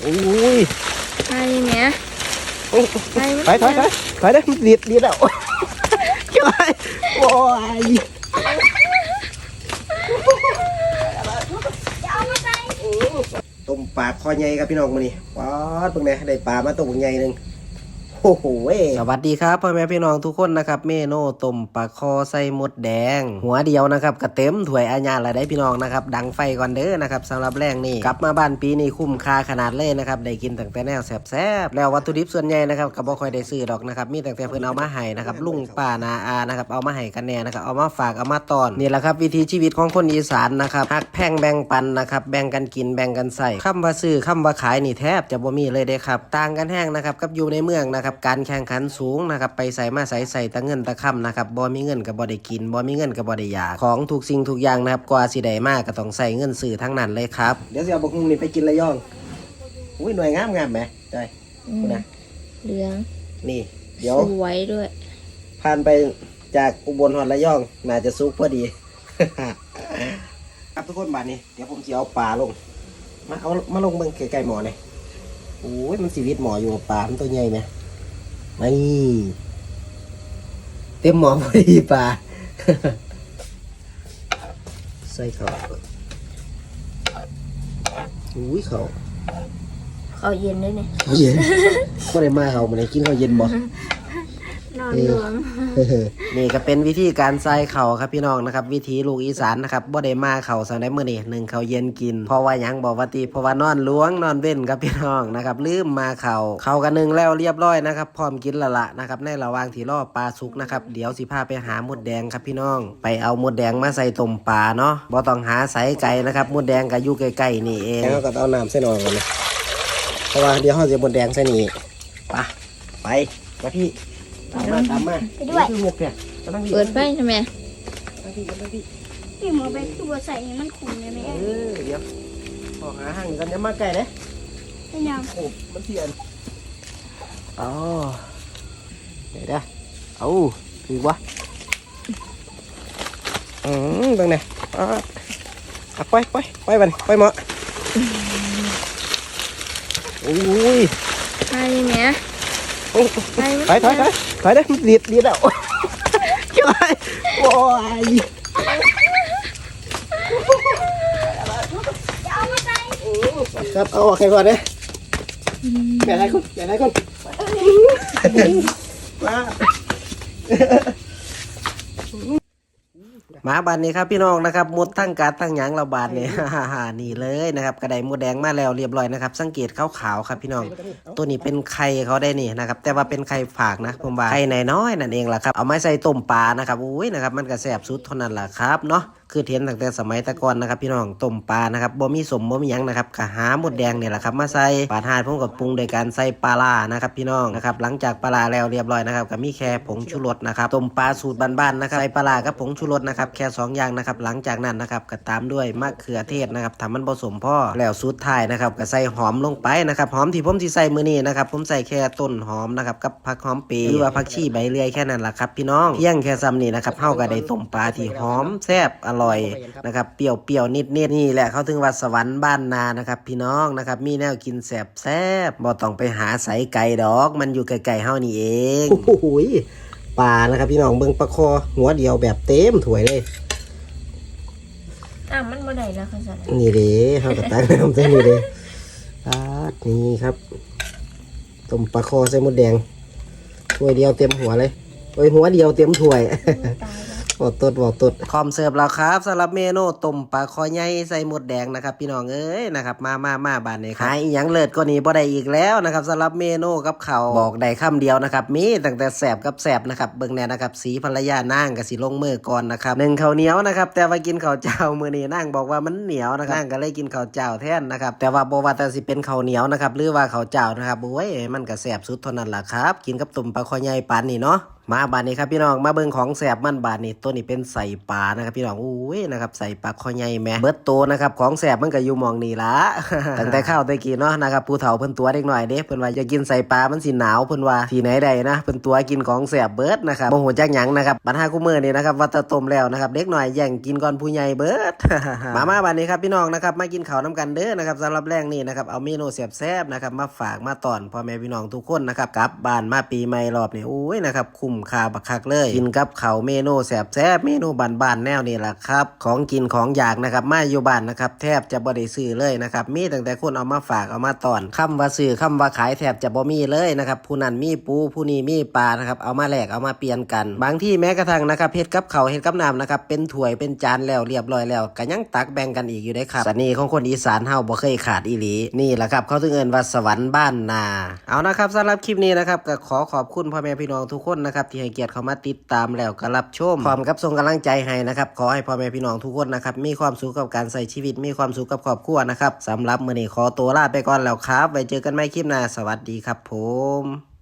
โอ้ยไปเนี้ยโอ้ยไปไปถอยถอยถอยได้มันดีดดีดแล้วช่วยโอ้ยต้มปลาคอใหญ่ครับพี่น้องมานี่ป๊อดเพิ่งได้ได้ปลามาตัวใหญ่หนึ่ง โอ้โหสวัสดีครับพ่อแม่พี่น้องทุกคนนะครับเมโนต้มปลาคอใส่มดแดง หัวเดียวนะครับกระเต็มถ้วยอาญาละได้พี่น้องนะครับดังไฟก่อนเด้อนะครับสำหรับแรงนี่กลับมาบ้านปีนี้คุ้มค่าขนาดเลยนะครับได้กินตั้งแต่แนวแซบๆแล้ววัตถุดิบส่วนใหญ่นะครับก็บ่ค่อยได้ซื้อดอกนะครับมีตั้งแต่เพิ่นเอามาให้นะครับลุงป้านาอานะครับเอามาให้กันแน่นะครับเอามาฝากเอามาตอนนี่แหละครับวิถีชีวิตของคนอีสานนะครับหักแพงแบ่งปันนะครับแบ่งกันกินแบ่งกันใส่คำว่าซื้อคำว่าขายนี่แทบจะบ่มีเลยเด้ครับต่างกันแห้งนะครับกับอยู่ในเมืองนะครับการแข่งขันสูงนะครับไปใส่มาใส่ใส่ตะเงินตะคำนะครับบ่มีเงินกับบ่ได้กินบ่มีเงินกับบ่ได้อยากของทุกสิ่งทุกอย่างนะครับกว่าสิได้มากก็ต้องใส่เงินซื้อทั้งนั้นเลยครับเดี๋ยวสิเอาบักฮุ่งนี่ไปกินระยองอุ้ยหน่วยงามงามไหมจอยอืมคุณนะเหลืองนี่ เดี๋ยวสวยด้วย ผ่านไปจากอุบลหอดระยองน่าจะซุกพอดีครับทุกคนบาดนี้เดี๋ยวผมจะเอาปลาลง มาเอามาลงเบิ่งไกลๆหมอหน่อยโอ้ยมันชีวิตหมออยู่กับปลามันตัวใหญ่ไหม นี่เต็มหมอพอดีปลาใส่เขาอุ้ยเขาเขาเย็นด้วยเนี่ยเขาเย็นก็ได้มาเขามันได้กินเขาวเย็นบ่น อนเหลืองนี่ก็เป็นวิธีการใส่เข่าครับพี่น้องนะครับ วิธีลูกอีสานนะครับบ่ได้มาเข่าสังได้มื้อนี้หนึ่งเข่าเย็นกิน เพราะว่ายังบอกว่าติเพราะว่านอนล้วงนอนเว้นครับพี่น้องนะครับลืมมาเข่าเข่ากันหนึ่งแล้วเรียบร้อยนะครับพร้อมกินละละนะครับในระหว่างที่รอปลาสุกนะครับเดี๋ยวสิพาไปหาหมดแดงครับพี่น้อง ไปเอาหมดแดงมาใส่ต้มปลาเนาะบ่ต้องหาใส่ไก่นะครับหมดแดงก็อยู่ใกล้ๆนี่เองแล้วก็เอาน้ำใส่หน่อยก่อนเลยเพราะว่าเดี๋ยวเฮาจะหมดแดงใส่นี่ไปไปมาพี่ ตามมาตามมาไปด้วย นี่คือหมวกเนี่ยกำลังดีเปิดไฟทำไมพี่กำลังดีพี่หมอไปคือว่าใส่ให้มันขุ่นเลยไหมเออเดี๋ยวขอหาห้างกันจะมาไกลเลยให้ยังโอ้มันเสียนอ๋อเดี๋ยวนะเอาถือวะอืมตรงไหนอะอะไปไปไปบันไปหมอโอ้ย ไปเนี้ย โอ้ยไปถอยถอยถอยถอยได้มันดีด มาใส่ครับเอาออกให้ก่อนนะอย่าให้คนอย่าให้คนมามาบานนี้ครับพี่น้องนะครับมดทั้งการทั้งหยังเราบาดเนี่ยนี่เลยนะครับกระไดมดแดงมาแล้วเรียบร้อยนะครับ สังเกตขาวๆครับพี่น้อง ตัวนี้เป็นไข่เขาได้นี่นะครับแต่ว่าเป็นไข่ฝากนะผมว่าไข่น้อยนั่นเองล่ะครับเอาไม้ใส่ต้มปลานะครับอุ้ยนะครับมันก็แซ่บสุดเท่านั้นแหละครับเนาะคือเทียนตั้งแต่สมัยตะกอนนะครับ พี่น้องต้มปลานะครับบ่มีสมบ่มียังนะครับกะหาหมดแดงเนี่ยแหละครับมาใส่ปลาทาดผมกับปรุงโดยการใส่ปลาล่านะครับพี่น้องนะครับหลังจากปลาล่าแล้วเรียบร้อยนะครับก็มีแค่ผงชูรสนะครับต้มปลาสูตรบ้านๆนะครับใส่ปลาล่ากับผงชูรสนะครับแค่สองอย่างนะครับหลังจากนั้นนะครับก็ตามด้วยมะเขือเทศนะครับทำมันผสมพ่อแล้วสุดท้ายนะครับก็ใส่หอมลงไปนะครับหอมที่ผมที่ใส่มือนี้นะครับผมใส่แค่ต้นหอมนะครับกับผักหอมเปรย์หรือว่าผักชีใบเลื่อยแค่นั้นแหละครับพี่น้องเพียงแค่ซ้ำนี่นะครับเฮาก็ได้ต้มปลาที่หอมแซ่บอร่อยนะครับเปรี้ยวเปรี้ยวนิดนิดนี่แหละเขาถึงว่าสวรรค์บ้านนานะครับพี่น้องนะครับมีแนวกินแซ่บแซ่บบ่ต้องไปหาใสไก่ดอก มันอยู่ไกลๆเฮานี่เองโอ้โห ปลานะครับพี่น้องเบิ่งปลาคอหัวเดียวแบบเต็มถ้วยเลยอะมันบ่ได้แล้วค่ะสันนี่เด้เฮากระตักน้ำเส้นนี่เด้ปาดนี่ครับต้มปลาคอใส่มดแดงถ้วยเดียวเต็มหัวเลยโอ้ยหัวเดียวเต็มถ้วย ตายแล้ว บอกตดบอกตดคอมเสิร์ฟแล้วครับสำหรับเมนูต้มปลาคอใหญ่ใส่หมดแดงนะครับ พี่น้องเอ้ยนะครับมามามาบานนี้ครับหายอหยังเลิศก็นี้บ่ได้อีกแล้วนะครับสำหรับเมนูกับเขาบอกได้คำเดียวนะครับมีตั้งแต่แสบกับแสบนะครับเบิ่งแน่นะครับสีภรรยานางกับสีลงมือก่อนนะครับหนึ่งข้าวเหนียวนะครับแต่ว่ากินข้าวเจ้ามือนี้นางบอกว่ามันเหนียวนะครับนางก็เลยกินข้าวเจ้าแทนนะครับแต่ว่าบ่ว่าแต่สิเป็นข้าวเหนียวนะครับหรือว่าข้าวเจ้านะครับโอ้ยมันก็แสบสุดเท่านั้นล่ะครับ กินกับต้มปลาคอใหญ่ปานนี้เนาะ มาบานนี้ครับพี่น้องมาเบิ่งของแสบมันบานนี้ตัวนี้เป็นใส่ปลานะครับพี่น้องอุ้ยนะครับใส่ปลาคอใหญ่แม่เบิดโตนะครับของแสบมันก็อยู่มองนี่ละตั้งแต่ข้าวแตะกี้เนาะนะครับผู้เฒ่าเพิ่นตัวเด็กหน่อยเด้เพิ่นว่าจะกินใส่ปลามันสิหนาวเพิ่นว่าที่ไหนใดนะเพิ่นตัวกินของแสบเบิดนะครับบ่ฮู้จักหยังนะครับบัดหากูมื้อนี่นะครับว่าแตต้มแล้วนะครับเด็กหน่อยแย่งกินก่อนผู้ใหญ่เบิดมามาบานนี้ครับพี่น้องนะครับมากินข้าวน้ำกันเด้อนะครับสำหรับแรงนี่นะครับเอาเมนูแซ่บๆนะครับมาฝากมาตอนพ่อแม่พี่น้องทุกคนนะครับกลับบ้านมาปีใหม่รอบนี้โอ้ยนะครับคุ้มคาบักคักเลย กินกับเขาเมนูแซ่บเมนูบานๆแนวนี่แหละครับของกินของอยากนะครับมาอยู่บ้านนะครับแทบจะบ่ได้ซื้อเลยนะครับมีตั้งแต่คนเอามาฝากเอามาตอนคำว่าซื้อคำว่าขายแทบจะบ่มีเลยนะครับผู้นั้นมีปูผู้นี้มีปลานะครับเอามาแลกเอามาเปลี่ยนกัน บางที่แม้กระทั่งนะครับเฮ็ดกับเขาเฮ็ดกับน้ำนะครับเป็นถ้วยเป็นจานแล้วเรียบร้อยแล้วก็ยังตักแบ่งกันอีกอยู่ได้ครับสนีของคนอีสานเฮาบ่เคยขาดอีหลีนี่แหละครับเขาถึงเอิ้นว่าสวรรค์บ้านนา เอานะครับสำหรับคลิปนี้นะครับก็ขอขอบคุณพ่อแม่พี่น้องทุกคนนะครับที่ให้เกียรติเข้ามาติดตามแล้วก็รับชมพร้อมกับส่งกำลังใจให้นะครับขอให้พ่อแม่พี่น้องทุกคนนะครับมีความสุขกับการใช้ชีวิตมีความสุขกับครอบครัวนะครับสำหรับมื้อนี้ขอตัวลาไปก่อนแล้วครับไว้เจอกันใหม่คลิปหน้าสวัสดีครับผม